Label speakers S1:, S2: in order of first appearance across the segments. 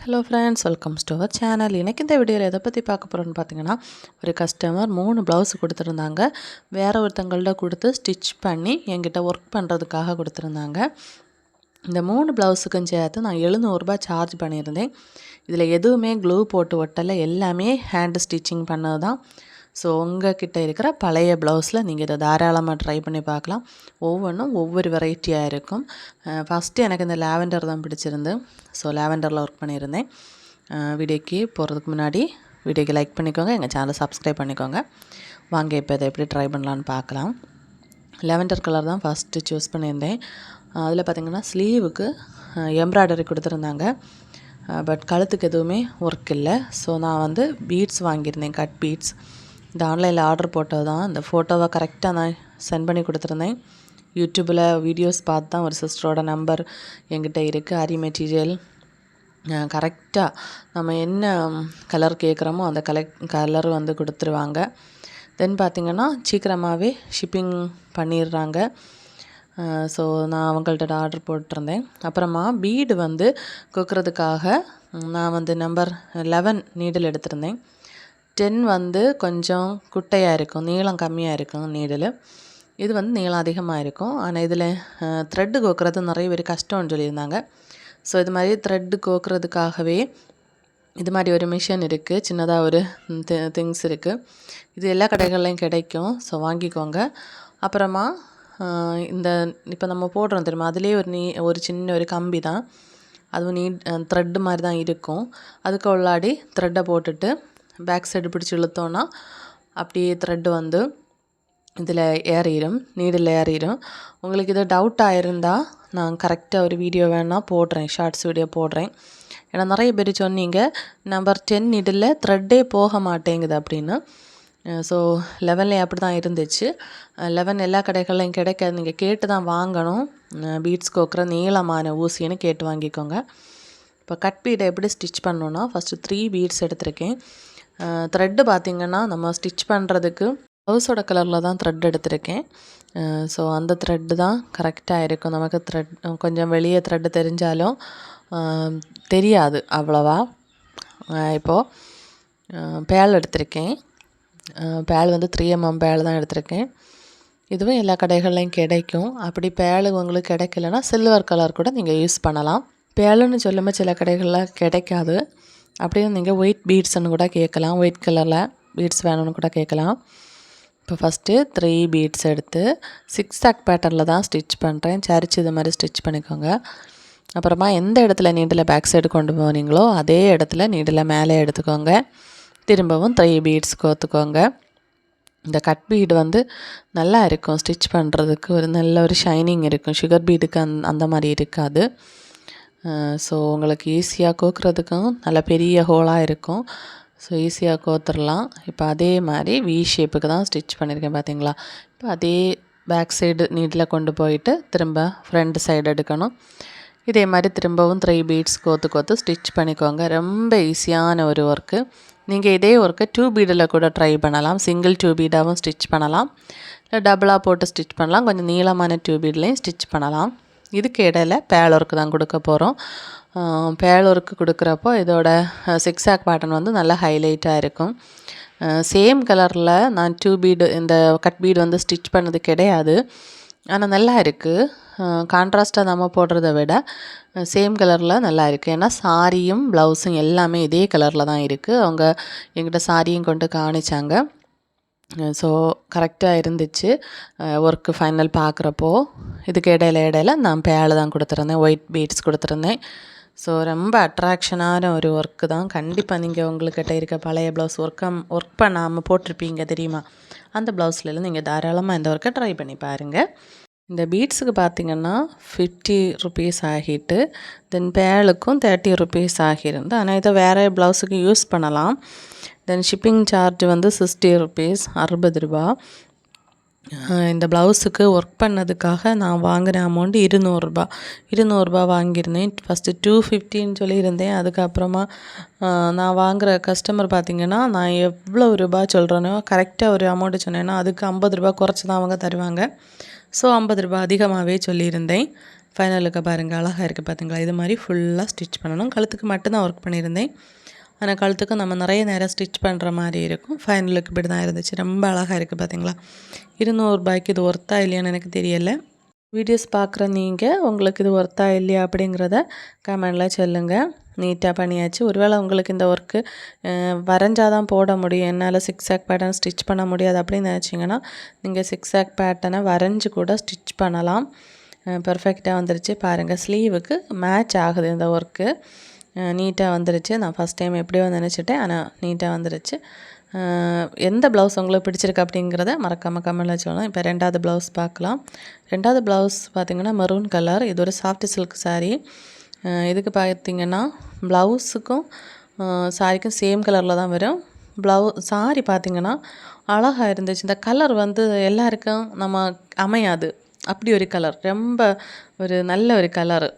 S1: Hello friends welcome to our channel எனக்கு இந்த வீடியோவில் எதை பற்றி பார்க்க போகிறோன்னு பார்த்தீங்கன்னா ஒரு கஸ்டமர் மூணு ப்ளவுஸ் கொடுத்துருந்தாங்க. வேறு ஒருத்தங்கள்ட்ட கொடுத்து ஸ்டிச் பண்ணி என்கிட்ட ஒர்க் பண்ணுறதுக்காக கொடுத்துருந்தாங்க. இந்த மூணு ப்ளவுஸுக்கும் சேர்த்து நான் எழுநூறுபா சார்ஜ் பண்ணியிருந்தேன். இதில் எதுவுமே க்ளூ போட்டு ஒட்டலை எல்லாமே ஹேண்டு ஸ்டிச்சிங் பண்ணது தான் ஸோ உங்கள் கிட்டே இருக்கிற பழைய ப்ளவுஸில் நீங்கள் இதை தாராளமாக ட்ரை பண்ணி பார்க்கலாம். ஒவ்வொன்றும் ஒவ்வொரு வெரைட்டியாக இருக்கும். ஃபஸ்ட்டு எனக்கு இந்த லாவெண்டர் தான் பிடிச்சிருந்து. ஸோ லாவெண்டரில் ஒர்க் பண்ணியிருந்தேன். வீடியோக்கு போகிறதுக்கு முன்னாடி வீடியோக்கு லைக் பண்ணிக்கோங்க. எங்கள் சேனலை சப்ஸ்கிரைப் பண்ணிக்கோங்க. வாங்க இப்போ இதை எப்படி ட்ரை பண்ணலான்னு பார்க்கலாம். லெவெண்டர் கலர் தான் ஃபஸ்ட்டு சூஸ் பண்ணியிருந்தேன். அதில் பார்த்திங்கன்னா ஸ்லீவுக்கு எம்ப்ராய்டரி கொடுத்துருந்தாங்க. பட் கழுத்துக்கு எதுவுமே ஒர்க் இல்லை. ஸோ நான் வந்து பீட்ஸ் வாங்கியிருந்தேன் கட் பீட்ஸ் இந்த ஆன்லைனில் ஆர்டர் போட்டது தான். இந்த ஃபோட்டோவை கரெக்டாக நான் சென்ட் பண்ணி கொடுத்துருந்தேன். யூடியூப்பில் வீடியோஸ் பார்த்து தான் ஒரு சிஸ்டரோட நம்பர் என்கிட்ட இருக்குது அரி மெட்டீரியல் கரெக்டாக நம்ம என்ன கலர் கேட்குறோமோ அந்த கலெக் கலர் வந்து கொடுத்துருவாங்க. தென் பார்த்திங்கன்னா சீக்கிரமாகவே ஷிப்பிங் பண்ணிடுறாங்க. ஸோ நான் அவங்கள்ட்ட ஆர்டர் போட்டிருந்தேன். அப்புறமா பீடு வந்து கொக்குறதுக்காக நான் வந்து நம்பர் லெவன் நீடில் எடுத்திருந்தேன். டென் வந்து கொஞ்சம் குட்டையாக இருக்கும் நீளம் கம்மியாக இருக்கும் நீடில். இது வந்து நீளம் அதிகமாக இருக்கும். ஆனால் இதில் த்ரெட்டு கோக்குறது நிறைய பேர் கஷ்டம்னு சொல்லியிருந்தாங்க. ஸோ இது மாதிரி த்ரெட்டு கோக்குறதுக்காகவே இது மாதிரி ஒரு மிஷின் இருக்குது சின்னதாக ஒரு திங்ஸ் இருக்குது இது எல்லா கடைகள்லையும் கிடைக்கும். ஸோ வாங்கிக்கோங்க. அப்புறமா இந்த இப்போ நம்ம போடுறோம் தெரியுமா? அதுலேயே ஒரு நீ ஒரு சின்ன ஒரு கம்பி தான். அதுவும் நீ த்ரெட்டு மாதிரி தான் இருக்கும். அதுக்கு உள்ளாடி த்ரெட்டை போட்டுட்டு பேக் சைடு பிடிச்சி இழுத்தோன்னா அப்படியே த்ரெட்டு வந்து இதில் ஏறிடும் நீடில் ஏறிடும் உங்களுக்கு இது டவுட் இருந்தால் நான் கரெக்டாக ஒரு வீடியோ வேணால் போடுறேன் ஷார்ட்ஸ் வீடியோ போடுறேன். ஏன்னா நிறைய பேர் சொன்னீங்க நம்பர் டென் நீடில் த்ரெட்டே போக மாட்டேங்குது அப்படின்னு. ஸோ லெவன்லேயே அப்படி தான் இருந்துச்சு. லெவன் எல்லா கடைகள்லையும் கிடைக்காது. நீங்கள் கேட்டு தான் வாங்கணும் பீட்ஸ் கோக்குற நீளமான ஊசின்னு கேட்டு வாங்கிக்கோங்க. இப்போ கட் பீடை எப்படி ஸ்டிச் பண்ணணுன்னா ஃபஸ்ட்டு த்ரீ பீட்ஸ் எடுத்திருக்கேன். த்ரெட்டு பார்த்திங்கன்னா நம்ம ஸ்டிச் பண்ணுறதுக்கு ப்ளவுஸோட கலரில் தான் த்ரெட் எடுத்திருக்கேன். ஸோ அந்த த்ரெட்டு தான் கரெக்டாக இருக்கும். நமக்கு த்ரெட் கொஞ்சம் வெளியே த்ரெட்டு தெரிஞ்சாலும் தெரியாது அவ்வளோவா. இப்போது பேல் எடுத்திருக்கேன். பேல் வந்து த்ரீ எம்எம் பேல் தான் எடுத்திருக்கேன். இதுவும் எல்லா கடைகள்லையும் கிடைக்கும். அப்படி பேலு உங்களுக்கு கிடைக்கலன்னா சில்வர் கலர் கூட நீங்கள் யூஸ் பண்ணலாம். பேலுன்னு சொல்லும்போது சில கடைகளில் கிடைக்காது. அப்படியே நீங்கள் ஒயிட் பீட்ஸ்னு கூட கேட்கலாம். ஒயிட் கலரில் பீட்ஸ் வேணும்னு கூட கேட்கலாம். இப்போ ஃபஸ்ட்டு த்ரீ பீட்ஸ் எடுத்து சிக்ஸ் ஆக் பேட்டர்னில் தான் ஸ்டிச் பண்ணுறேன் சரிச்சு இது மாதிரி ஸ்டிச் பண்ணிக்கோங்க. அப்புறமா எந்த இடத்துல நீடில் பேக் சைடு கொண்டு போனீங்களோ அதே இடத்துல நீடில் மேலே எடுத்துக்கோங்க. திரும்பவும் த்ரீ பீட்ஸ் கோத்துக்கோங்க. இந்த கட் பீடு வந்து நல்லா இருக்கும். ஸ்டிச் பண்ணுறதுக்கு ஒரு நல்ல ஒரு ஷைனிங் இருக்கும். சுகர் பீடுக்கு அந் அந்த மாதிரி இருக்காது. ஸோ உங்களுக்கு ஈஸியாக கோக்குறதுக்கும் நல்ல பெரிய ஹோலாக இருக்கும். ஸோ ஈஸியாக கோத்துடலாம் இப்போ அதே மாதிரி வி ஷேப்புக்கு தான் ஸ்டிச் பண்ணியிருக்கேன் பார்த்தீங்களா இப்போ அதே பேக் சைடு நீட்டில் கொண்டு போயிட்டு திரும்ப ஃப்ரண்ட் சைடு எடுக்கணும். இதே மாதிரி திரும்பவும் த்ரீ பீட்ஸ் கோத்து கோத்து ஸ்டிச் பண்ணிக்கோங்க. ரொம்ப ஈஸியான ஒரு ஒர்க்கு நீங்கள் இதே ஒர்க்கை டூ பீடில் கூட ட்ரை பண்ணலாம். சிங்கிள் டூ பீடாகவும் ஸ்டிச் பண்ணலாம். இல்லை டபுளாக போட்டு ஸ்டிச் பண்ணலாம். கொஞ்சம் நீளமான டூ பீட்லேயும் ஸ்டிச் பண்ணலாம். இதுக்கு இடையில பேலோருக்கு தான் கொடுக்க போகிறோம் பேலோருக்கு கொடுக்குறப்போ இதோட சிக்ஸ் ஆக் பேட்டர்ன் வந்து நல்லா ஹைலைட்டாக இருக்கும். சேம் கலரில் நான் டூ பீடு இந்த கட் பீடு வந்து ஸ்டிச் பண்ணது கிடையாது. ஆனால் நல்லா இருக்குது கான்ட்ராஸ்ட்டாக நம்ம போடுறத விட சேம் கலரில் நல்லா இருக்குது ஏன்னா சாரியும் ப்ளவுஸும் எல்லாமே இதே கலரில் தான் இருக்குது அவங்க எங்கிட்ட சாரியும் கொண்டு காணிச்சாங்க ஸோ கரெக்டாக இருந்துச்சு. ஒர்க்கு ஃபைனல் பார்க்குறப்போ இதுக்கு இடையில இடையில நான் பேலை தான் கொடுத்துருந்தேன். ஒயிட் பீட்ஸ் கொடுத்துருந்தேன். ஸோ ரொம்ப அட்ராக்ஷனான ஒரு ஒர்க்கு தான். கண்டிப்பாக நீங்கள் உங்கள்கிட்ட இருக்க பழைய ப்ளவுஸ் ஒர்க்கம் ஒர்க் பண்ணாமல் போட்டிருப்பீங்க தெரியுமா? அந்த ப்ளவுஸ்லேருந்து நீங்கள் தாராளமாக இந்த ஒர்க்கை ட்ரை பண்ணி பாருங்கள் இந்த பீட்ஸுக்கு பார்த்திங்கன்னா ஃபிஃப்டி ருபீஸ் ஆகிட்டு தென் பேலுக்கும் தேர்ட்டி ருபீஸ் ஆகியிருந்து ஆனால் இதை வேறு ப்ளவுஸுக்கு யூஸ் பண்ணலாம். தென் ஷிப்பிங் சார்ஜ் வந்து சிக்ஸ்டி ருபீஸ் அறுபது ரூபா. இந்த ப்ளவுஸுக்கு ஒர்க் பண்ணதுக்காக நான் வாங்கின அமௌண்ட் இருநூறுபா இருநூறுபா வாங்கியிருந்தேன். ஃபஸ்ட்டு டூ ஃபிஃப்டின்னு சொல்லியிருந்தேன். அதுக்கப்புறமா நான் வாங்குகிற கஸ்டமர் பார்த்திங்கன்னா நான் எவ்வளோ ரூபா சொல்கிறேனோ கரெக்டாக ஒரு அமௌண்ட்டு சொன்னேன்னா அதுக்கு ஐம்பது ரூபா குறைச்சி தான் அவங்க தருவாங்க. ஸோ ஐம்பது ரூபா அதிகமாகவே சொல்லியிருந்தேன். ஃபைனலுக்கு பாருங்கள் அழகாக இருக்குது பார்த்தீங்களா இது மாதிரி ஃபுல்லாக ஸ்டிச் பண்ணணும். கழுத்துக்கு மட்டும்தான் ஒர்க் பண்ணியிருந்தேன். ஆனால் கழுத்துக்கு நம்ம நிறைய நேரம் ஸ்டிச் பண்ணுற மாதிரி இருக்கும். ஃபைனலுக்கு இப்படி தான் இருந்துச்சு. ரொம்ப அழகாக இருக்குது பார்த்தீங்களா இருநூறுபாய்க்கு இது ஒர்த்தா இல்லையான்னு எனக்கு தெரியலை. வீடியோஸ் பார்க்குற நீங்கள் உங்களுக்கு இது ஒர்த்தா இல்லையா அப்படிங்கிறத கமெண்டில் சொல்லுங்கள் நீட்டாக பண்ணியாச்சு. ஒருவேளை உங்களுக்கு இந்த ஒர்க்கு வரைஞ்சாதான் போட முடியும். என்னால் சிக்ஸ் ஆக் பேட்டர்ன் ஸ்டிச் பண்ண முடியாது அப்படின்னு நினச்சிங்கன்னா நீங்கள் சிக்ஸ் ஆக் பேட்டர்னை வரைஞ்சி கூட ஸ்டிச் பண்ணலாம். பர்ஃபெக்டாக வந்துருச்சு. பாருங்கள் ஸ்லீவுக்கு மேட்ச் ஆகுது இந்த ஒர்க்கு நீட்டாக வந்துருச்சு. நான் ஃபஸ்ட் டைம் எப்படியோ நினச்சிட்டேன். ஆனால் நீட்டாக வந்துருச்சு. எந்த ப்ளவுஸ் உங்களுக்கு பிடிச்சிருக்கு அப்படிங்கிறத மறக்காமல் கமெண்டில் சொல்லலாம். இப்போ ரெண்டாவது ப்ளவுஸ் பார்க்கலாம். ரெண்டாவது ப்ளவுஸ் பார்த்திங்கன்னா மெரூன் கலர் இது ஒரு சாஃப்ட் சில்க் சாரீ இதுக்கு பார்த்திங்கன்னா ப்ளவுஸுக்கும் சாரிக்கும் சேம் கலரில் தான் வரும். ப்ளவு சாரி பார்த்திங்கன்னா அழகாக இருந்துச்சு. இந்த கலர் வந்து எல்லாருக்கும் நம்ம அமையாது. அப்படி ஒரு கலர் ரொம்ப ஒரு நல்ல ஒரு கலரு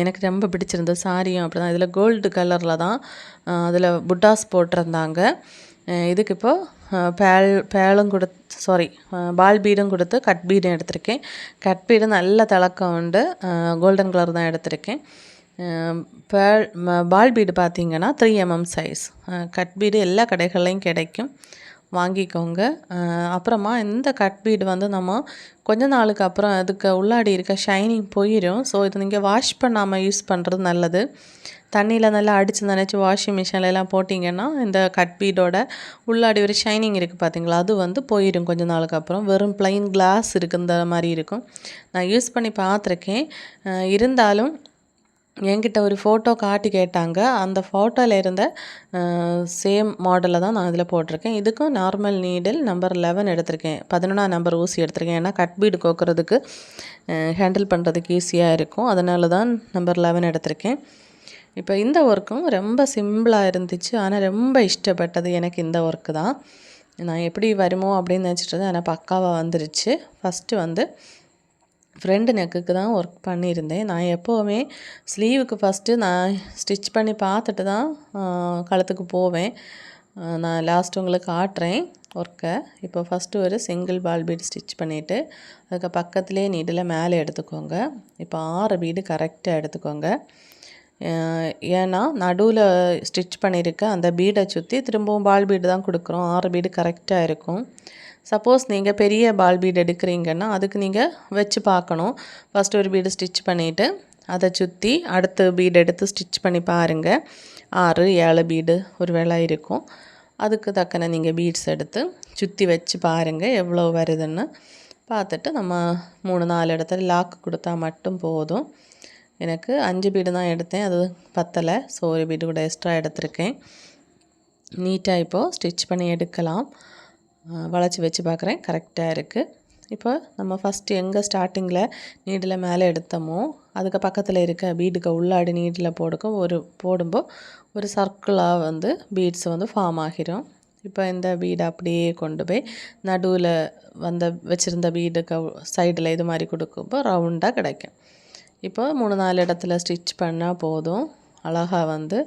S1: எனக்கு ரொம்ப பிடிச்சிருந்தது சாரியும் அப்படி தான் இதில் கோல்டு கலரில் தான் அதில் புட்டாஸ் போட்டிருந்தாங்க. இதுக்கு இப்போது பேல் பேலும் கொடுத்து சாரி பால் பீடும் கொடுத்து கட் பீடும் எடுத்திருக்கேன். கட் பீடு நல்ல தளக்கம் உண்டு. கோல்டன் கலர் தான் எடுத்திருக்கேன். பேல் பால் பீடு பார்த்தீங்கன்னா three MM size cut bead எல்லா கடைகள்லையும் கிடைக்கும். வாங்கிக்கோங்க. அப்புறமா இந்த கட் பீடு வந்து நம்ம கொஞ்ச நாளுக்கு அப்புறம் அதுக்கு உள்ளாடி இருக்க ஷைனிங் போயிடும் ஸோ இது நீங்கள் வாஷ் பண்ணாமல் யூஸ் பண்ணுறது நல்லது. தண்ணியில் நல்லா அடித்து நினச்சி வாஷிங் மிஷின்லலாம் போட்டிங்கன்னா இந்த கட் பீடோட உள்ளாடி ஒரு ஷைனிங் இருக்குது பார்த்தீங்களா அது வந்து போயிடும் கொஞ்ச நாளுக்கு அப்புறம். வெறும் ப்ளைன் கிளாஸ் இருக்குந்த மாதிரி இருக்கும். நான் யூஸ் பண்ணி பார்த்துருக்கேன். இருந்தாலும் என்கிட்ட ஒரு ஃபோட்டோ காட்டி கேட்டாங்க. அந்த ஃபோட்டோவில் இருந்த சேம் மாடலில் தான் நான் இதில் போட்டிருக்கேன். இதுக்கும் நார்மல் நீடில் நம்பர் லெவன் எடுத்திருக்கேன். பதினொன்றாம் நம்பர் ஊசி எடுத்திருக்கேன். ஏன்னா கட் பீடு கோக்கிறதுக்கு ஹேண்டில் பண்ணுறதுக்கு ஈஸியாக இருக்கும். அதனால தான் நம்பர் லெவன் எடுத்திருக்கேன். இப்போ இந்த ஒர்க்கும் ரொம்ப சிம்பிளாக இருந்துச்சு. ஆனால் ரொம்ப இஷ்டப்பட்டது எனக்கு இந்த ஒர்க்கு தான். நான் எப்படி வருமோ அப்படின்னு நினச்சிட்டு இருந்தேன். ஆனால் பக்காவாக வந்துருச்சு. ஃபஸ்ட்டு வந்து ஃப்ரெண்டு நெக்குக்கு தான் ஒர்க் பண்ணியிருந்தேன். நான் எப்போவுமே ஸ்லீவுக்கு ஃபஸ்ட்டு நான் ஸ்டிச் பண்ணி பார்த்துட்டு தான் கழுத்துக்கு போவேன். நான் லாஸ்ட் உங்களுக்கு காட்டுறேன் ஒர்க்கை இப்போ ஃபஸ்ட்டு ஒரு சிங்கிள் பால் பீடு ஸ்டிச் பண்ணிவிட்டு அதுக்கு பக்கத்துலேயே நீடில் மேலே எடுத்துக்கோங்க. இப்போ ஆறு பீடு கரெக்டாக எடுத்துக்கோங்க. ஏன்னா நடுவில் ஸ்டிச் பண்ணியிருக்க அந்த பீடை சுற்றி திரும்பவும் பால் பீடு தான் கொடுக்குறோம். ஆறு பீடு கரெக்டாக இருக்கும். சப்போஸ் நீங்கள் பெரிய பால் பீடு எடுக்கிறீங்கன்னா அதுக்கு நீங்கள் வச்சு பார்க்கணும். ஃபஸ்ட்டு ஒரு பீடு ஸ்டிச் பண்ணிவிட்டு அதை சுற்றி அடுத்த பீடு எடுத்து ஸ்டிச் பண்ணி பாருங்கள் ஆறு ஏழு பீடு ஒரு வேளை இருக்கும். அதுக்கு தக்கன நீங்கள் பீட்ஸ் எடுத்து சுற்றி வச்சு பாருங்கள் எவ்வளோ வருதுன்னு. பார்த்துட்டு நம்ம மூணு நாலு இடத்துல லாக் கொடுத்தா மட்டும் போதும். எனக்கு அஞ்சு பீடு தான் எடுத்தேன் அது பத்தலை. ஸோ ஒரு பீடு கூட எக்ஸ்ட்ரா எடுத்திருக்கேன். நீட்டாக இப்போது ஸ்டிச் பண்ணி எடுக்கலாம். வளைச்சி வச்சு பார்க்குறேன் கரெக்டாக இருக்குது இப்போ நம்ம ஃபஸ்ட்டு எங்கே ஸ்டார்டிங்கில் நீடில் மேலே எடுத்தோமோ அதுக்கு பக்கத்தில் இருக்க பீடுக்கு உள்ளாடி நீடில் போடுக்கும் ஒரு போடும்போது ஒரு சர்க்கிளாக வந்து பீட்ஸ் வந்து ஃபார்ம் ஆகிரும். இப்போ இந்த பீடை அப்படியே கொண்டு போய் நடுவில் வந்த வச்சுருந்த பீடுக்கு சைடில் இது மாதிரி கொடுக்கும்போது ரவுண்டாக கிடைக்கும். இப்போ மூணு நாலு இடத்துல ஸ்டிச் பண்ணால் போதும். அழகாக வந்து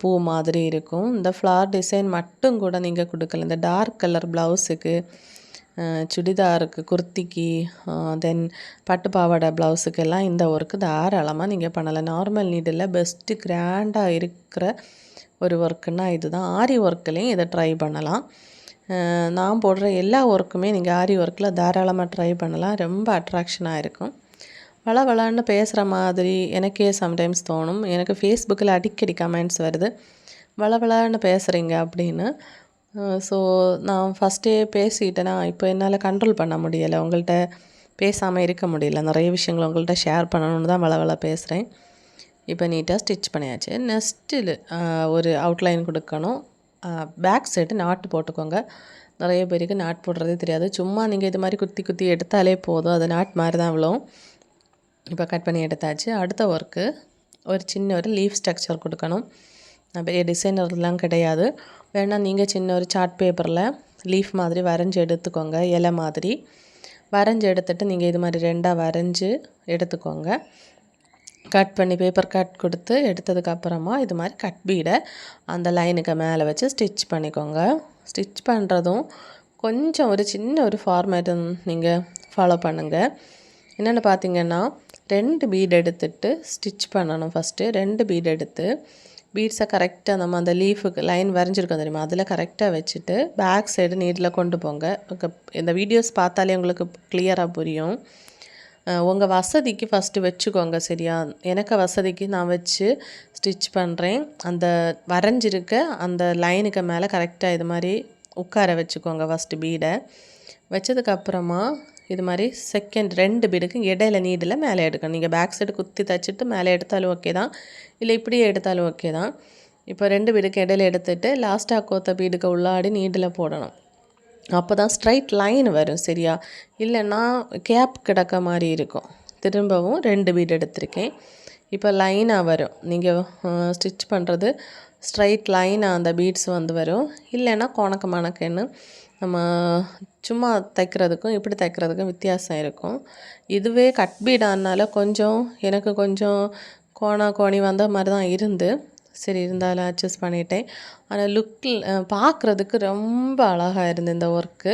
S1: பூ மாதிரி இருக்கும். இந்த ஃப்ளார் டிசைன் மட்டும் கூட நீங்கள் கொடுக்கல. இந்த டார்க் கலர் ப்ளவுஸுக்கு சுடிதாருக்கு குர்த்திக்கு தென் பட்டு பாவாடை ப்ளவுஸுக்கெல்லாம் இந்த ஒர்க்கு தாராளமாக நீங்கள் பண்ணலாம். நார்மல் நீடில் பெஸ்ட்டு கிராண்டாக இருக்கிற ஒரு ஒர்க்குன்னா இதுதான். ஆரி ஒர்க்குலேயும் இதை ட்ரை பண்ணலாம். நான் போடுற எல்லா ஒர்க்குமே நீங்கள் ஆரி ஒர்க்கில் தாராளமாக ட்ரை பண்ணலாம். ரொம்ப அட்ராக்ஷனாக இருக்கும். வள வளன்னு பேசுகிற மாதிரி எனக்கே சம்டைம்ஸ் தோணும். எனக்கு ஃபேஸ்புக்கில் அடிக்கடி கமெண்ட்ஸ் வருது. வள வளன்னு பேசுகிறீங்க அப்படின்னு ஸோ நான் ஃபஸ்ட்டே பேசிட்டேன்னா இப்போ என்னால் கண்ட்ரோல் பண்ண முடியலை. உங்கள்கிட்ட பேசாமல் இருக்க முடியல. நிறைய விஷயங்கள் உங்கள்கிட்ட ஷேர் பண்ணணுன்னு தான் வள வள பேசுகிறேன் இப்போ நீட்டாக ஸ்டிச் பண்ணியாச்சு. நெக்ஸ்ட்டு ஒரு அவுட்லைன் கொடுக்கணும். பேக் சைடு நாட்டு போட்டுக்கோங்க. நிறைய பேருக்கு நாட் போடுறதே தெரியாது. சும்மா நீங்கள் இது மாதிரி குத்தி குத்தி எடுத்தாலே போதும். அது நாட் மாதிரி தான் விழும். இப்போ கட் பண்ணி எடுத்தாச்சு. அடுத்த ஒர்க்கு ஒரு சின்ன ஒரு லீஃப் ஸ்ட்ரக்சர் கொடுக்கணும். பெரிய டிசைனர்லாம் கிடையாது. வேணால் நீங்கள் சின்ன ஒரு சார்ட் பேப்பரில் லீஃப் மாதிரி வரைஞ்சி எடுத்துக்கோங்க இலை மாதிரி. வரைஞ்சி எடுத்துகிட்டு நீங்கள் இது மாதிரி ரெண்டாக வரைஞ்சி எடுத்துக்கோங்க. கட் பண்ணி பேப்பர் கட் கொடுத்து எடுத்ததுக்கப்புறமா இது மாதிரி கட் பீடை அந்த லைனுக்கு மேலே வச்சு ஸ்டிச் பண்ணிக்கோங்க. ஸ்டிச் பண்ணுறதும் கொஞ்சம் ஒரு சின்ன ஒரு ஃபார்மேட்டு நீங்கள் ஃபாலோ பண்ணுங்கள் என்னென்னு பார்த்தீங்கன்னா ரெண்டு பீட் எடுத்துட்டு ஸ்டிச் பண்ணணும் ஃபஸ்ட்டு ரெண்டு பீட் எடுத்து பீட்ஸை கரெக்டாக நம்ம அந்த லீஃபுக்கு லைன் வரைஞ்சிருக்கோம் தெரியுமா? அதில் கரெக்டாக வச்சுட்டு பேக் சைடு நீட்டில் கொண்டு போங்க. இந்த வீடியோஸ் பார்த்தாலே உங்களுக்கு கிளியராக புரியும். உங்கள் வசதிக்கு ஃபஸ்ட்டு வச்சுக்கோங்க சரியா? எனக்கு வசதிக்கு நான் வச்சு ஸ்டிச் பண்ணுறேன் அந்த வரைஞ்சிருக்க அந்த லைனுக்கு மேலே கரெக்டாக இது மாதிரி உட்கார வச்சுக்கோங்க ஃபஸ்ட்டு பீடை வச்சதுக்கப்புறமா இது மாதிரி செகண்ட் ரெண்டு பீடுக்கும் இடையில நீடில் மேலே எடுக்கணும். நீங்கள் பேக் சைடு குத்தி தச்சுட்டு மேலே எடுத்தாலும் ஓகே தான். இல்லை இப்படியே எடுத்தாலும் ஓகே தான். இப்போ ரெண்டு பீடுக்கு இடையில எடுத்துட்டு லாஸ்ட்டாக கோத்த பீடுக்கு உள்ளாடி நீடில் போடணும். அப்போ தான் ஸ்ட்ரைட் லைன் வரும் சரியா? இல்லைன்னா கேப் கிடக்க மாதிரி இருக்கும். திரும்பவும் ரெண்டு பீடு எடுத்திருக்கேன். இப்போ லைனாக வரும். நீங்கள் ஸ்டிச் பண்ணுறது ஸ்ட்ரைட் லைனாக அந்த பீட்ஸ் வந்து வரும். இல்லைன்னா கொணக்கு மணக்குன்னு நம்ம சும்மா தைக்கிறதுக்கும் இப்படி தைக்கிறதுக்கும் வித்தியாசம் இருக்கும். இதுவே கட் பீடானால கொஞ்சம் எனக்கு கொஞ்சம் கோணா கோணி வந்த மாதிரி தான் இருந்து. சரி இருந்தாலும் அட்ஜஸ்ட் பண்ணிட்டேன். ஆனால் லுக்கில் பார்க்குறதுக்கு ரொம்ப அழகாக இருந்து இந்த ஒர்க்கு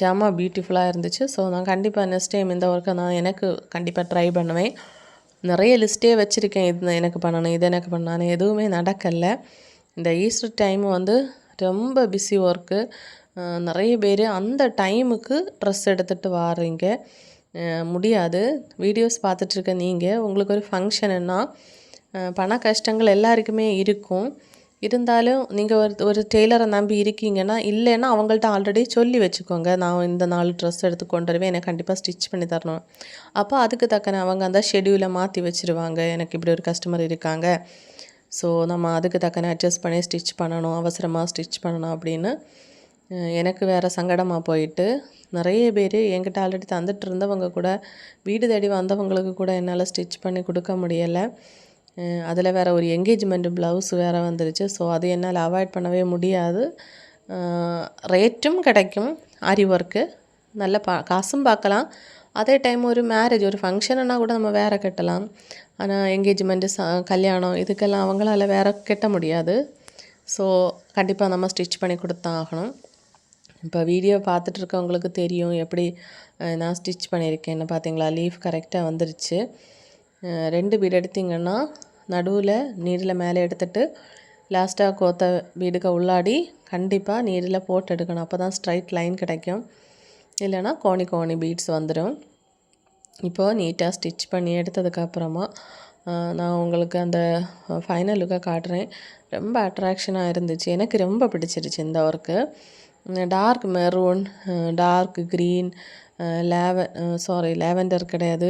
S1: செம்ம பியூட்டிஃபுல்லாக இருந்துச்சு. ஸோ நான் கண்டிப்பாக நெக்ஸ்ட் டைம் இந்த ஒர்க்கை நான் எனக்கு கண்டிப்பாக ட்ரை பண்ணுவேன். நிறைய லிஸ்ட்டே வச்சுருக்கேன். இது எனக்கு பண்ணணும் இது எனக்கு பண்ணணும். எதுவுமே நடக்கலை. இந்த ஈஸ்டர் டைம் வந்து ரொம்ப பிஸி ஒர்க்கு நிறைய பேர் அந்த டைமுக்கு ட்ரெஸ் எடுத்துகிட்டு வாரீங்க. முடியாது. வீடியோஸ் பார்த்துட்ருக்க நீங்கள் உங்களுக்கு ஒரு ஃபங்க்ஷனுன்னா பண கஷ்டங்கள் எல்லாருக்குமே இருக்கும். இருந்தாலும் நீங்கள் ஒரு ஒரு டெய்லரை நம்பி இருக்கீங்கன்னா இல்லைன்னா அவங்கள்ட்ட ஆல்ரெடி சொல்லி வச்சுக்கோங்க. நான் இந்த நாலு ட்ரெஸ் எடுத்து கொண்டு வருவேன். எனக்கு கண்டிப்பாக ஸ்டிச் பண்ணி தரணும். அப்போ அதுக்கு தக்கன அவங்க அந்த ஷெடியூலை மாற்றி வச்சுருவாங்க. எனக்கு இப்படி ஒரு கஸ்டமர் இருக்காங்க. ஸோ நம்ம அதுக்கு தக்கன அட்ஜஸ்ட் பண்ணி ஸ்டிச் பண்ணணும் அவசரமாக ஸ்டிச் பண்ணணும் அப்படின்னு எனக்கு வேறு சங்கடமாக போயிட்டு நிறைய பேர் என்கிட்ட ஆல்ரெடி தந்துட்டு இருந்தவங்க கூட வீடு தேடி வந்தவங்களுக்கு கூட என்னால் ஸ்டிச் பண்ணி கொடுக்க முடியலை. அதில் வேறு ஒரு என்கேஜ்மெண்ட் ப்ளவுஸ் வேறு வந்துருச்சு. ஸோ அது என்னால் அவாய்ட் பண்ணவே முடியாது. ரேட்டும் கிடைக்கும். ஆரி ஒர்க்கு நல்ல பா காசும் பார்க்கலாம். அதே டைம் ஒரு மேரேஜ் ஒரு ஃபங்க்ஷனுன்னா கூட நம்ம வேறு கட்டலாம். ஆனால் என்கேஜ்மெண்ட்டு ச கல்யாணம் இதுக்கெல்லாம் அவங்களால வேறு கட்ட முடியாது. ஸோ கண்டிப்பாக நம்ம ஸ்டிச் பண்ணி கொடுத்தான் ஆகணும் இப்போ வீடியோ பார்த்துட்டு இருக்கவங்களுக்கு தெரியும் எப்படி நான் ஸ்டிச் பண்ணியிருக்கேன்னு பார்த்தீங்களா லீஃப் கரெக்டாக வந்துருச்சு. ரெண்டு பீடு எடுத்திங்கன்னா நடுவில் நீரில் மேலே எடுத்துட்டு லாஸ்ட்டாக கோத்த பீடுக்கு உள்ளாடி கண்டிப்பாக நீரில் போட்டு எடுக்கணும். அப்போ தான் ஸ்ட்ரைட் லைன் கிடைக்கும். இல்லைன்னா கோணி கோணி பீட்ஸ் வந்துடும் இப்போது நீட்டாக ஸ்டிச் பண்ணி எடுத்ததுக்கப்புறமா நான் உங்களுக்கு அந்த ஃபைனல் லுக்காக காட்டுறேன். ரொம்ப அட்ராக்ஷனாக இருந்துச்சு. எனக்கு ரொம்ப பிடிச்சிருச்சு இந்த work dark maroon dark green lav sorry lavender கிடையாது.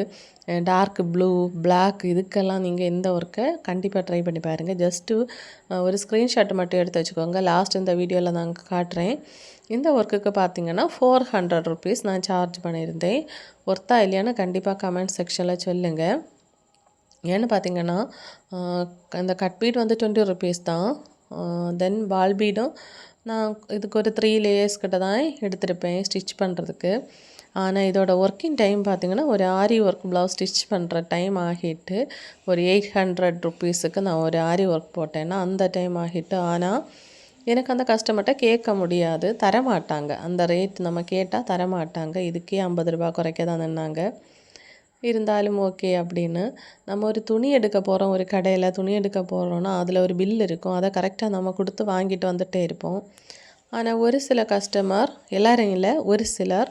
S1: டார்க் ப்ளூ பிளாக் இதுக்கெல்லாம் நீங்கள் இந்த ஒர்க்கை கண்டிப்பாக ட்ரை பண்ணி பாருங்கள் ஜஸ்ட்டு ஒரு ஸ்க்ரீன்ஷாட் மட்டும் எடுத்து வச்சுக்கோங்க. லாஸ்ட் இந்த வீடியோவில் நான் காட்டுறேன். இந்த ஒர்க்குக்கு பார்த்தீங்கன்னா ஃபோர் ஹண்ட்ரட் ருபீஸ் நான் சார்ஜ் பண்ணியிருந்தேன். ஒர்த்தா இல்லையான்னு கண்டிப்பாக கமெண்ட் செக்ஷனில் சொல்லுங்கள் ஏன்னு பார்த்தீங்கன்னா இந்த கட் பீட் வந்து டுவெண்ட்டி ருபீஸ் தான். தென் பால் பீடும் நான் இதுக்கு ஒரு த்ரீ லேயர்ஸ் கிட்ட தான் எடுத்திருப்பேன் ஸ்டிச் பண்ணுறதுக்கு ஆனால் இதோட ஒர்க்கிங் டைம் பார்த்தீங்கன்னா ஒரு ஆரி ஒர்க் ப்ளவுஸ் ஸ்டிச் பண்ணுற டைம் ஆகிட்டு ஒரு எயிட் ஹண்ட்ரட் ருபீஸுக்கு நான் ஒரு ஆரி ஒர்க் போட்டேன்னா அந்த டைம் ஆகிட்டு. ஆனால் எனக்கு அந்த கஸ்டமர்கிட்ட கேட்க முடியாது தரமாட்டாங்க. அந்த ரேட் நம்ம கேட்டால் தரமாட்டாங்க. இதுக்கே ஐம்பது ரூபா குறைக்க தான் நின்னாங்க. இருந்தாலும் ஓகே அப்படின்னு. நம்ம ஒரு துணி எடுக்க போகிறோம் ஒரு கடையில் துணி எடுக்க போகிறோன்னா அதில் ஒரு பில் இருக்கும். அதை கரெக்டாக நம்ம கொடுத்து வாங்கிட்டு வந்துகிட்டே இருப்போம். ஆனால் ஒரு சில கஸ்டமர் எல்லோரும் இல்லை ஒரு சிலர்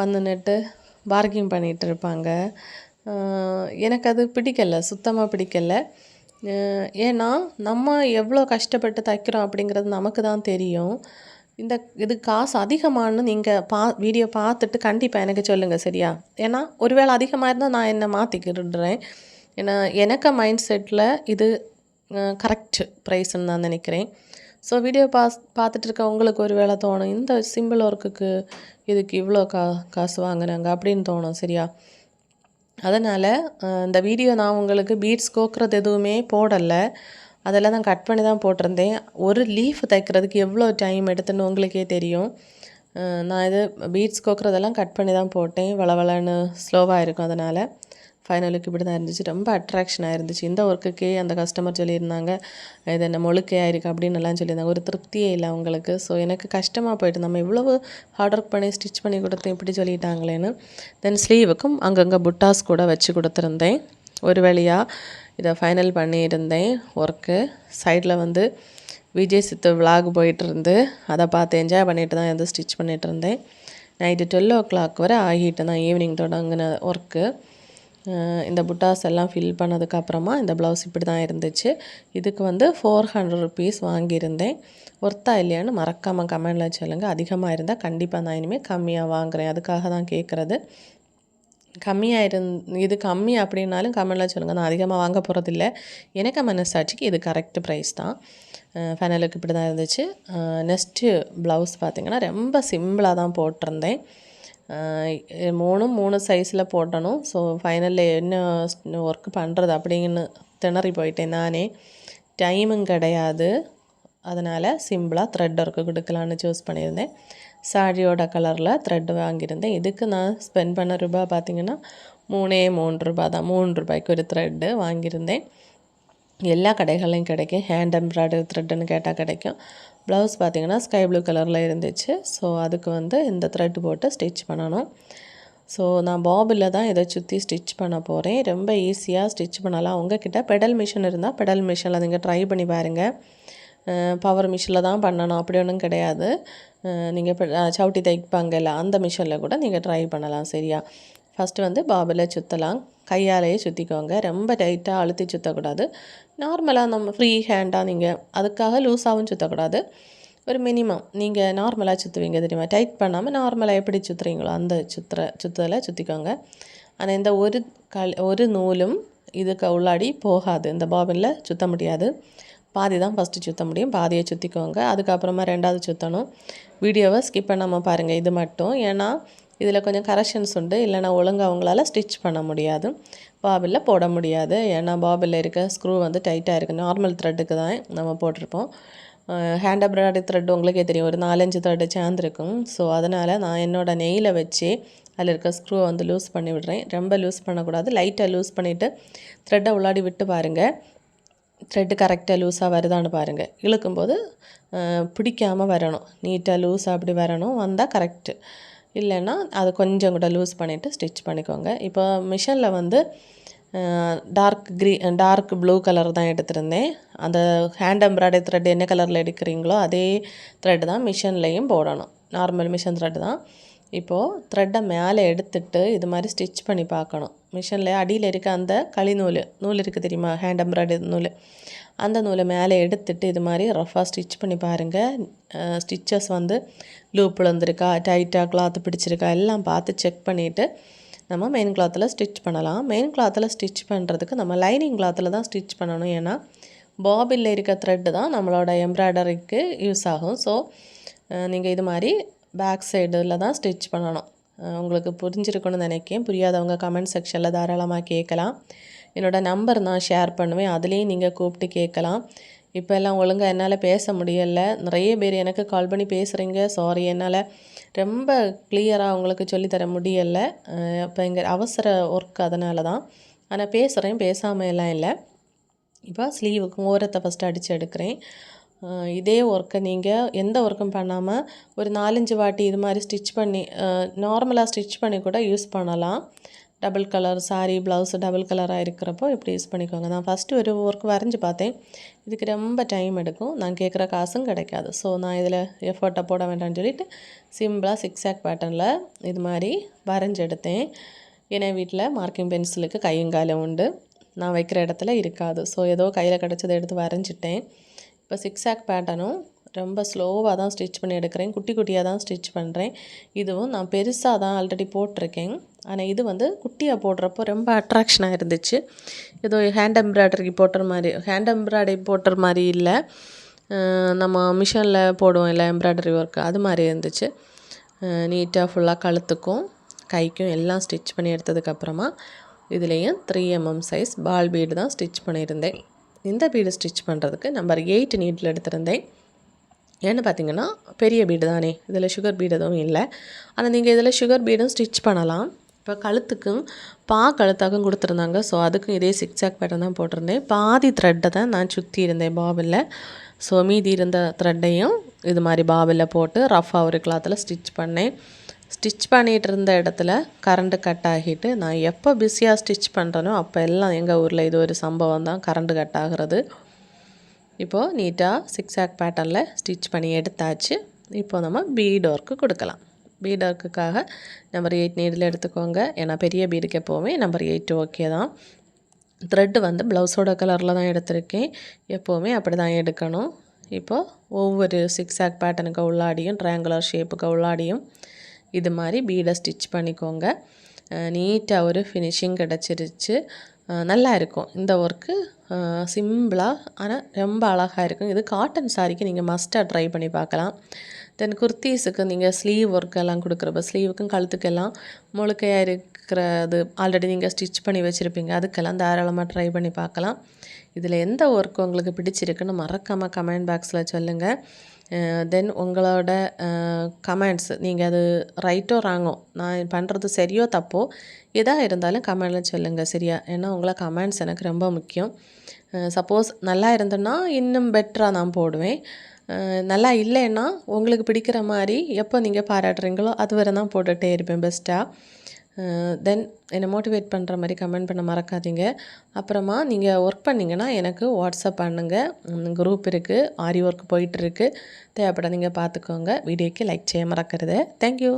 S1: வந்து நிட்டு பார்கிங் பண்ணிகிட்டு இருப்பாங்க எனக்கு அது பிடிக்கல சுத்தமாக பிடிக்கல. ஏன்னா நம்ம எவ்வளோ கஷ்டப்பட்டு தைக்கிறோம் அப்படிங்கிறது நமக்கு தான் தெரியும். இந்த இது காசு அதிகமானு நீங்கள் பா வீடியோ பார்த்துட்டு கண்டிப்பாக எனக்கு சொல்லுங்கள் சரியா? ஏன்னா ஒருவேளை அதிகமாக இருந்தால் நான் என்னை மாற்றிக்கிடுறேன் ஏன்னா எனக்கு மைண்ட் செட்டில் இது கரெக்ட் ப்ரைஸ்ன்னு நான் நினைக்கிறேன். ஸோ வீடியோ பாஸ் பார்த்துட்டு இருக்க உங்களுக்கு ஒரு வேளை தோணும் இந்த சிம்பிள் ஒர்க்குக்கு இதுக்கு இவ்வளோ கா காசு வாங்குறாங்க அப்படின்னு தோணும் சரியா? அதனால் இந்த வீடியோ நான் உங்களுக்கு பீட்ஸ் கோக்குறது எதுவுமே போடலை. அதெல்லாம் நான் கட் பண்ணி தான் போட்டிருந்தேன். ஒரு லீஃப் தைக்கிறதுக்கு எவ்வளோ டைம் எடுத்துன்னு உங்களுக்கே தெரியும். நான் இது பீட்ஸ் கோக்குறதெல்லாம் கட் பண்ணி தான் போட்டேன். வளவளன்னு ஸ்லோவாக இருக்கும் அதனால். ஃபைனலுக்கு இப்படி தான் இருந்துச்சு. ரொம்ப அட்ராக்ஷனாக இருந்துச்சு இந்த ஒர்க்குக்கே அந்த கஸ்டமர் சொல்லியிருந்தாங்க இது என்ன மொழுக்கையாக இருக்குது அப்படின்னு எல்லாம் சொல்லியிருந்தாங்க. ஒரு திருப்தியே இல்லை அவங்களுக்கு. ஸோ எனக்கு கஷ்டமாக போயிட்டு நம்ம இவ்வளவு ஹார்ட் ஒர்க் பண்ணி ஸ்டிச் பண்ணி கொடுத்து இப்படி சொல்லிட்டாங்களேன்னு தென் ஸ்லீவுக்கும் அங்கங்கே புட்டாஸ் கூட வச்சு கொடுத்துருந்தேன். ஒரு வழியாக இதை ஃபைனல் பண்ணியிருந்தேன். ஒர்க்கு சைடில் வந்து விஜய் சித்து விலாக் போயிட்டுருந்து அதை பார்த்து என்ஜாய் பண்ணிட்டு தான் வந்து ஸ்டிச் பண்ணிகிட்டு இருந்தேன். நைட்டு டுவெல் ஓ கிளாக் வரை ஆகிட்டு தான் ஈவினிங் தொடங்கின ஒர்க்கு இந்த புட்டாஸ் எல்லாம் ஃபில் பண்ணதுக்கப்புறமா இந்த ப்ளவுஸ் இப்படி தான் இருந்துச்சு. இதுக்கு வந்து ஃபோர் ஹண்ட்ரட் ருபீஸ் வாங்கியிருந்தேன். ஒர்த்தா இல்லையான்னு மறக்காமல் கமெண்டில் சொல்லுங்கள் அதிகமாக இருந்தால் கண்டிப்பாக நான் இனிமேல் கம்மியாக வாங்குறேன். அதுக்காக தான் கேட்குறது கம்மியாக இருந் இது கம்மி அப்படின்னாலும் கமெண்டில் சொல்லுங்கள் நான் அதிகமாக வாங்க போகிறதில்ல எனக்கு மனசாட்சிக்கு இது கரெக்ட் ப்ரைஸ் தான். ஃபைனலுக்கு இப்படி தான் இருந்துச்சு. நெக்ஸ்ட்டு ப்ளவுஸ் பார்த்திங்கன்னா ரொம்ப சிம்பிளாக தான் போட்டிருந்தேன். மூணும் மூணு சைஸில் போட்டணும். ஸோ ஃபைனலில் என்ன ஒர்க் பண்ணுறது அப்படின்னு திணறி போயிட்டேன் நானே. டைமும் கிடையாது. அதனால் சிம்பிளாக த்ரெட் ஒர்க்கு கொடுக்கலான்னு சூஸ் பண்ணியிருந்தேன். சாரியோட கலரில் த்ரெட் வாங்கியிருந்தேன். இதுக்கு நான் ஸ்பெண்ட் பண்ண ரூபாய் பார்த்திங்கன்னா மூணே மூணு ரூபா தான். மூணு ரூபாய்க்கு ஒரு த்ரெட்டு வாங்கியிருந்தேன். எல்லா கடைகள்லையும் கிடைக்கும். ஹேண்ட் எம்ப்ராய்டரி த்ரெட்டுன்னு கேட்டால் கிடைக்கும். ப்ளவுஸ் பார்த்திங்கன்னா ஸ்கை ப்ளூ கலரில் இருந்துச்சு. ஸோ அதுக்கு வந்து இந்த த்ரெட் போட்டு ஸ்டிச் பண்ணணும். ஸோ நான் பாபில் தான் இதை சுற்றி ஸ்டிச் பண்ண போகிறேன் ரொம்ப ஈஸியாக ஸ்டிச் பண்ணலாம். உங்ககிட்ட பெடல் மிஷின் இருந்தால் பெடல் மிஷினில் நீங்கள் ட்ரை பண்ணி பாருங்கள் பவர் மிஷினில் தான் பண்ணணும். அப்படி ஒன்றும் கிடையாது. நீங்கள் சவுட்டி தைப்பாங்கல்ல அந்த மிஷினில் கூட நீங்கள் ட்ரை பண்ணலாம் சரியா? ஃபஸ்ட்டு வந்து பாபில் சுற்றலாம் கையாலேயே சுற்றிக்கோங்க ரொம்ப டைட்டாக அழுத்தி சுற்றக்கூடாது நார்மலாக நம்ம ஃப்ரீ ஹேண்டாக நீங்கள் அதுக்காக லூஸாகவும் சுற்றக்கூடாது ஒரு மினிமம் நீங்கள் நார்மலாக சுற்றுவீங்க தெரியுமா? டைட் பண்ணாமல் நார்மலாக எப்படி சுற்றுறீங்களோ அந்த சுற்றுற சுற்றுதலை சுற்றிக்கோங்க ஆனால் இந்த ஒரு கல் ஒரு நூலும் இதுக்கு உள்ளாடி போகாது. இந்த பாபினில் சுற்ற முடியாது. பாதி தான் ஃபஸ்ட்டு சுற்ற முடியும் பாதியை சுற்றிக்கோங்க அதுக்கப்புறமா ரெண்டாவது சுற்றணும் வீடியோவை ஸ்கிப் பண்ணாமல் பாருங்கள் இது மட்டும். ஏன்னா இதில் கொஞ்சம் கரெக்ஷன்ஸ் உண்டு. இல்லைனா ஒழுங்காக அவங்களால ஸ்டிச் பண்ண முடியாது. பாபிலில் போட முடியாது. ஏன்னா பாபிளில் இருக்க ஸ்க்ரூ வந்து டைட்டாக இருக்குது நார்மல் த்ரெட்டுக்கு தான் நம்ம போட்டிருப்போம். ஹேண்ட் எம்ப்ராய்டரி த்ரெட் உங்களுக்கே தெரியும். ஒரு நாலஞ்சு த்ரெட்டு சேர்ந்துருக்கும். ஸோ அதனால் நான் என்னோடய நெய்யில் வச்சு அதில் இருக்க ஸ்க்ரூவை வந்து லூஸ் பண்ணி விடுறேன். ரொம்ப லூஸ் பண்ணக்கூடாது. லைட்டாக லூஸ் பண்ணிவிட்டு த்ரெட்டை உள்ளாடி விட்டு பாருங்கள் த்ரெட்டு கரெக்டாக லூஸாக வருதான்னு பாருங்கள் இழுக்கும்போது பிடிக்காமல் வரணும். நீட்டாக லூஸாக அப்படி வரணும். வந்தால் கரெக்டு இல்லைன்னா அது கொஞ்சம் கூட லூஸ் பண்ணிவிட்டு ஸ்டிச் பண்ணிக்கோங்க. இப்போ மிஷினில் வந்து dark green dark blue colour தான் எடுத்திருந்தேன். அந்த ஹேண்ட் எம்ப்ராய்டரி த்ரெட் என்ன கலரில் எடுக்கிறீங்களோ அதே த்ரெட் தான் மிஷின்லேயும் போடணும். நார்மல் மிஷின் த்ரெட் தான். இப்போது த்ரெட்டை மேலே எடுத்துட்டு இது மாதிரி ஸ்டிச் பண்ணி பார்க்கணும். மிஷினில் அடியில் இருக்க அந்த களி நூல் நூல் இருக்குது தெரியுமா? ஹேண்ட் எம்ப்ராய்டரி நூல். அந்த நூலை மேலே எடுத்துட்டு இது மாதிரி ரஃபாக ஸ்டிச் பண்ணி பாருங்கள் ஸ்டிச்சஸ் வந்து லூப் விழுந்திருக்கா? டைட்டாக கிளாத்து பிடிச்சிருக்கா? எல்லாம் பார்த்து செக் பண்ணிவிட்டு நம்ம மெயின் கிளாத்தில் ஸ்டிச் பண்ணலாம். மெயின் கிளாத்தில் ஸ்டிச் பண்ணுறதுக்கு நம்ம லைனிங் கிளாத்தில் தான் ஸ்டிச் பண்ணணும். ஏன்னா பாபிளில் இருக்க த்ரெட்டு தான் நம்மளோட எம்ப்ராய்டரிக்கு யூஸ் ஆகும். ஸோ நீங்கள் இது மாதிரி பேக் சைடில் தான் ஸ்டிச் பண்ணணும். உங்களுக்கு புரிஞ்சிருக்குன்னு நினைக்கிறேன். புரியாதவங்க கமெண்ட் செக்ஷனில் தாராளமாக கேட்கலாம். என்னோடய நம்பர் நான் ஷேர் பண்ணுவேன். அதுலேயும் நீங்கள் கூப்பிட்டு கேட்கலாம். இப்போ எல்லாம் ஒழுங்காக என்னால் பேச முடியலை. நிறைய பேர் எனக்கு கால் பண்ணி பேசுகிறீங்க சாரி என்னால் ரொம்ப கிளியராக உங்களுக்கு சொல்லித்தர முடியலை. இப்போ எங்கள் அவசர ஒர்க் அதனால தான் ஆனால் பேசுகிறேன் பேசாமல் எல்லாம் இல்லை. இப்போ ஸ்லீவுக்கு ஓரத்தை ஃபஸ்ட்டு அடித்து எடுக்கிறேன். இதே ஒர்க்கை நீங்கள் எந்த ஒர்க்கும் பண்ணாமல் ஒரு நாலஞ்சு வாட்டி இது மாதிரி ஸ்டிச் பண்ணி நார்மலாக ஸ்டிச் பண்ணி கூட யூஸ் பண்ணலாம். Double colour sari blouse double கலராக இருக்கிறப்போ இப்படி யூஸ் பண்ணிக்கோங்க. நான் ஃபஸ்ட்டு ஒரு ஒர்க் வரைஞ்சி பார்த்தேன். இதுக்கு ரொம்ப டைம் எடுக்கும். நான் கேட்குற காசும் கிடைக்காது. ஸோ நான் இதில் எஃபர்ட்டை போட வேண்டாம்னு சொல்லிட்டு சிம்பிளாக சிக்ஸாக் பேட்டர்னில் இது மாதிரி வரைஞ்செடுத்தேன் ஏன்னா வீட்டில் மார்க்கிங் பென்சிலுக்கு கையும் காலம் உண்டு. நான் வைக்கிற இடத்துல இருக்காது. ஸோ ஏதோ கையில் கிடச்சதை எடுத்து வரைஞ்சிட்டேன். இப்போ சிக்ஸாக் பேட்டர்னும் ரொம்ப ஸ்லோவாக தான் ஸ்டிச் பண்ணி எடுக்கிறேன். குட்டி குட்டியாக தான் ஸ்டிச் பண்ணுறேன். இதுவும் நான் பெருசாக தான் ஆல்ரெடி போட்டிருக்கேன். ஆனால் இது வந்து குட்டியாக போடுறப்போ ரொம்ப அட்ராக்ஷனாக இருந்துச்சு. ஏதோ ஹேண்ட் எம்ப்ராய்டரி போட்டுற மாதிரி ஹேண்ட் எம்ப்ராய்டரி போட்டுற மாதிரி இல்லை. நம்ம மிஷினில் போடுவோம் இல்லை எம்ப்ராய்டரி ஒர்க் அது மாதிரி இருந்துச்சு. நீட்டாக ஃபுல்லாக கழுத்துக்கும் கைக்கும் எல்லாம் ஸ்டிச் பண்ணி எடுத்ததுக்கப்புறமா இதுலேயும் three MM size ball bead தான் ஸ்டிச் பண்ணியிருந்தேன். இந்த பீடு ஸ்டிச் பண்ணுறதுக்கு நம்பர் எயிட் நீட்டில் எடுத்திருந்தேன். ஏன்னு பார்த்தீங்கன்னா பெரிய பீடு தானே இதில் சுகர் பீடு எதுவும் இல்லை. ஆனால் நீங்கள் இதில் சுகர் பீடும் ஸ்டிச் பண்ணலாம். இப்போ கழுத்துக்கும் பா கழுத்தாக்கும் கொடுத்துருந்தாங்க. ஸோ அதுக்கும் இதே சிக்ஸாக் பேட்டர்ன் தான் போட்டிருந்தேன். பாதி த்ரெட்டை தான் நான் சுற்றி இருந்தேன் பாபில் ஸோ மீதி இருந்த த்ரெட்டையும் இது மாதிரி பாபில் போட்டு ரஃபாக ஒரு கிளாத்தில் ஸ்டிச் பண்ணேன். ஸ்டிச் பண்ணிகிட்டு இருந்த இடத்துல கரண்ட்டு கட் ஆகிட்டு நான் எப்போ பிஸியாக ஸ்டிச் பண்ணுறேனோ அப்போ எல்லாம் எங்கள் ஊரில் இது ஒரு சம்பவம் தான். கரண்ட்டு கட் ஆகிறது. இப்போது நீட்டாக சிக்ஸாக் பேட்டர்னில் ஸ்டிச் பண்ணி எடுத்தாச்சு. இப்போ நம்ம பீட் ஒர்க்கு கொடுக்கலாம். பீட் ஒர்க்குக்காக நம்பர் எயிட் நீடில் எடுத்துக்கோங்க. ஏன்னா பெரிய பீடுக்கு எப்போவுமே நம்பர் எயிட் ஓகே தான். த்ரெட்டு வந்து ப்ளவுஸோட கலரில் தான் எடுத்திருக்கேன். எப்போவுமே அப்படி தான் எடுக்கணும். இப்போது ஒவ்வொரு சிக்ஸாக் பேட்டனுக்கு உள்ளாடியும் ட்ரையாங்குலர் ஷேப்புக்கு உள்ளாடியும் இது மாதிரி பீடை ஸ்டிச் பண்ணிக்கோங்க. நீட்டாக ஒரு ஃபினிஷிங் கிடச்சிருச்சு. நல்லா இருக்கும். இந்த ஒர்க்கு சிம்பிளாக ஆனால் ரொம்ப அழகாக இருக்கும். இது காட்டன் சாரிக்கு நீங்கள் மஸ்ட்டாக ட்ரை பண்ணி பார்க்கலாம். தென் குர்த்தீஸுக்கு நீங்கள் ஸ்லீவ் ஒர்க் எல்லாம் கொடுக்குறப்ப ஸ்லீவுக்கும் கழுத்துக்கெல்லாம் முழுக்கையாக இருக்கிறது ஆல்ரெடி நீங்கள் ஸ்டிச் பண்ணி வச்சுருப்பீங்க. அதுக்கெல்லாம் தாராளமாக ட்ரை பண்ணி பார்க்கலாம். இதில் எந்த ஒர்க் உங்களுக்கு பிடிச்சிருக்குன்னு மறக்காமல் கமெண்ட் பாக்ஸில் சொல்லுங்கள் தென் உங்களோட கமெண்ட்ஸ் நீங்கள் அது ரைட்டோ ராங்கோ நான் பண்ணுறது சரியோ தப்போ எதாக இருந்தாலும் கமெண்டில் சொல்லுங்கள் சரியா? ஏன்னா உங்களை கமெண்ட்ஸ் எனக்கு ரொம்ப முக்கியம். சப்போஸ் நல்லா இருந்ததுன்னா இன்னும் பெட்டராக நான் போடுவேன். நல்லா இல்லைன்னா உங்களுக்கு பிடிக்கிற மாதிரி எப்போ நீங்கள் பாராட்டுறீங்களோ அது வரை தான் போட்டுகிட்டே இருப்பேன் பெஸ்ட்டாக தென் என்னை மோட்டிவேட் பண்ணுற மாதிரி கமெண்ட் பண்ண மறக்காதீங்க. அப்புறமா நீங்கள் ஒர்க் பண்ணிங்கன்னா எனக்கு வாட்ஸ்அப் பண்ணுங்கள் குரூப் இருக்குது ஆரி ஒர்க் போயிட்டுருக்கு தேவைப்பட நீங்கள் பார்த்துக்கோங்க வீடியோக்கு லைக் செய்ய மறக்கிறது. தேங்க்யூ